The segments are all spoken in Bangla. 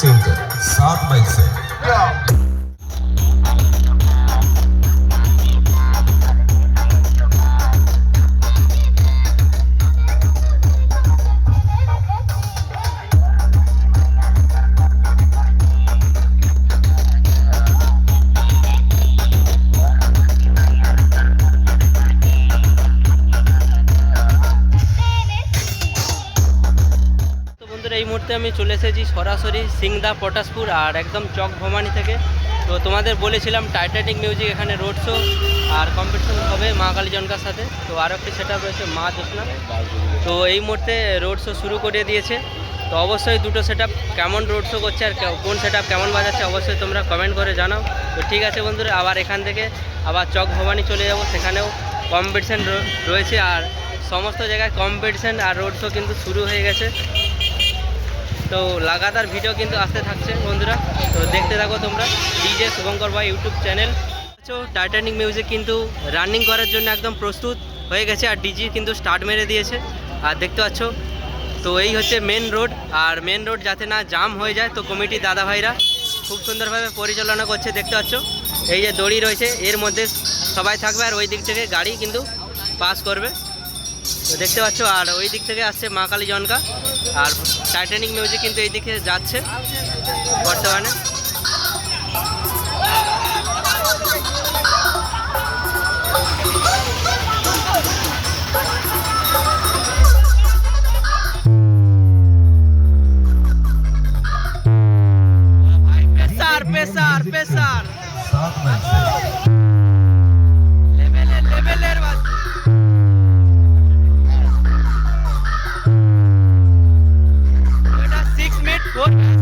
सेंटर सात बाइक से বন্ধুরা এই মুহূর্তে আমি চলে এসেছি সরাসরি সিংদা, পটাশপুর আর একদম চক ভবানী থেকে। তো তোমাদের বলেছিলাম টাইটানিক মিউজিক এখানে রোড শো আর কম্পিটিশন হবে মা কালীজনকার সাথে। তো আরও একটি সেট আপ রয়েছে মা জ্যোৎস্না। তো এই মুহূর্তে রোড শো শুরু করে দিয়েছে। তো অবশ্যই দুটো সেট কেমন রোড শো করছে আর কোন সেট কেমন বাজাচ্ছে অবশ্যই তোমরা কমেন্ট করে জানাও। তো ঠিক আছে বন্ধুরা, আবার এখান থেকে আবার চক ভবানী চলে যাব। সেখানেও কম্পিটিশান রয়েছে আর সমস্ত জায়গায় কম্পিটিশান আর রোড শো কিন্তু শুরু হয়ে গেছে। তো লাগাতার ভিডিও কিন্তু আসতে থাকছে বন্ধুরা। তো দেখতে থাকো তোমরা ডিজে শুভঙ্কর ভাই ইউটিউব চ্যানেল টাইটানিক মিউজিক কিন্তু রানিং করার জন্য একদম প্রস্তুত হয়ে গেছে আর ডিজি কিন্তু স্টার্ট মেরে দিয়েছে। আর দেখতে পাচ্ছ, তো এই হচ্ছে মেন রোড আর মেন রোড যাতে না জাম হয়ে যায়, তো কমিটির দাদা ভাইরা খুব সুন্দরভাবে পরিচালনা করছে, দেখতে পাচ্ছ। এই যে দড়ি রয়েছে, এর মধ্যে সবাই থাকবে আর ওই দিক থেকে গাড়ি কিন্তু পাস করবে। তো দেখতে পাচ্ছ আর ওই দিক থেকে আসছে মা কালী জনকা আর টাইটানিক মিউজিক কিন্তু এই দিকে যাচ্ছে বর্তমানে। পেসার পেসার दोन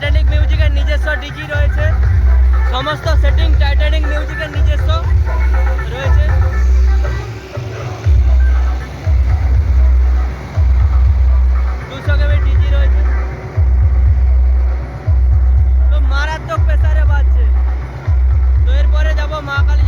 টাইটানিক মিউজিকের নিজস্ব ডিজি রয়েছে। সমস্ত সেটিং টাইটানিক মিউজিকের নিজস্ব রয়েছে। দুশো কেবি ডিজি রয়েছে। তো মারাত্মক প্রেসারে বাজছে। তো এরপরে যাব মা কালী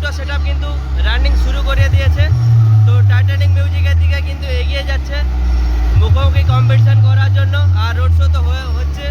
দুটো সেট কিন্তু রানিং শুরু করে দিয়েছে। তো টাইটানিক মিউজিকের দিকে কিন্তু এগিয়ে যাচ্ছে। মুখোমুখি কম্পিটিশান করার জন্য। আর রোড শো তো হচ্ছে।